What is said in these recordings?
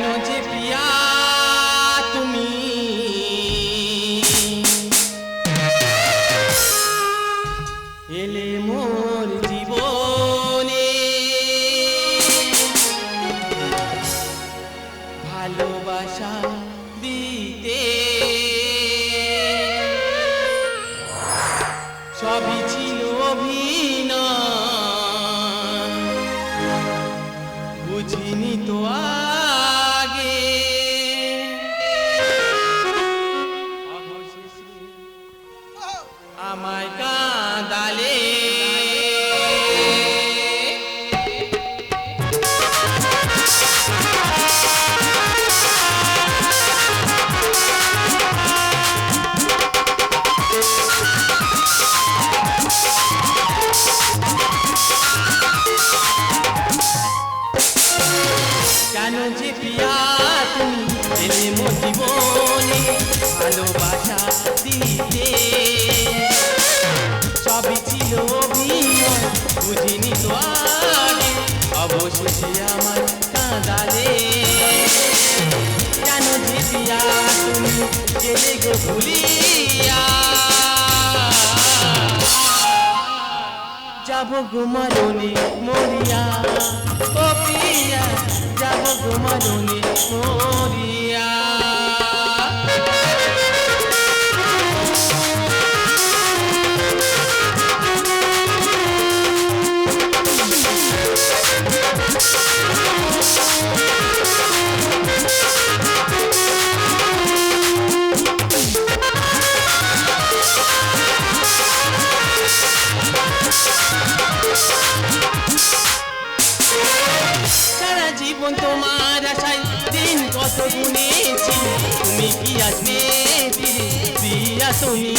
কেন যে প্রিয়া তুমি? এলে আমায় কাঁদালে। কেন যে প্রিয়া তুমি এলে মোর জীবনে ভালোবাসা আমার কাঁদালে। কেন জিতিয়া তুমি গেলে গো ভুলিয়া? যাব ঘুমারুনি মরিয়া। কপিয়া যাব ঘুমারুনি মরিয়া। কত গুনেছি তুমি কি ফিরে প্রিয়া তুমি?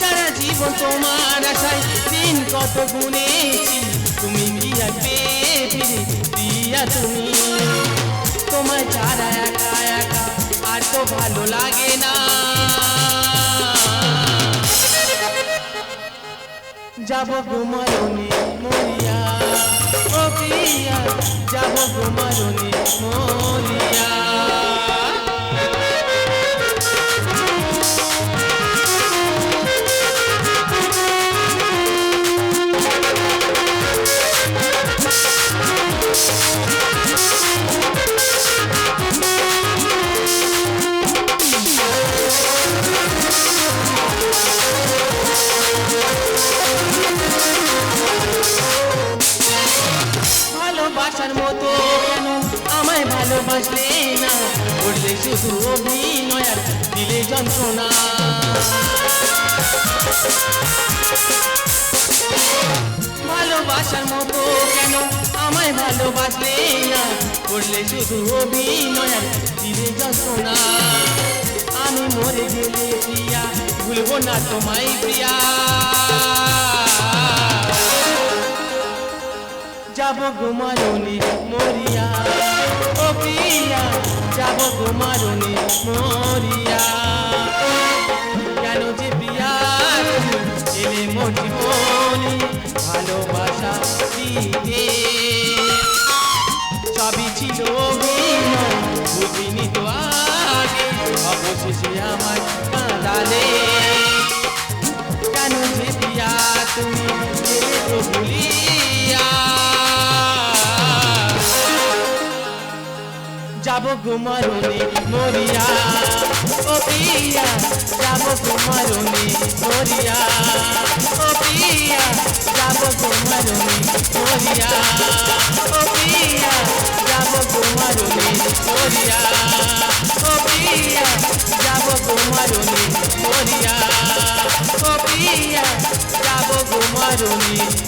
সারা জীবন তোমার আশায় দিন কত গুনেছি, তুমি কি আসবে ফিরে প্রিয়া তুমি? তোমার ছাড়া একা একা আর তো ভালো লাগে না। যাব ঘুমারুনি মরিয়া। ও পিয়া যাব ঘুমারুনি মরিয়া। শুধু অভিনয় আর দিলে যন্ত্রণা। ভালোবাসার মতো কেন আমায় ভালোবাসলে না? করলে শুধু অভিনয় আর দিলে যন্ত্রণা। আমি মরে গেলে প্রিয়া, ভুলবো না তোমায় প্রিয়া। যাব ঘুমারুনি মরিয়া। ঘুমারুনি মরিয়া। কেন যে তুমি এলে মোর জীবনে ভালোবাসা দিতে। সবই ছিল বুঝিনি তো তুমি তো যাব ঘুমারুনি মরিয়া। ও প্রিয়া, যাব ঘুমারুনি মরিয়া। ও প্রিয়া, যাব ঘুমারুনি মরিয়া। ও প্রিয়া, যাব ঘুমারুনি মরিয়া। ও প্রিয়া, যাব ঘুমারুনি মরিয়া। ও প্রিয়া, যাব ঘুমারুনি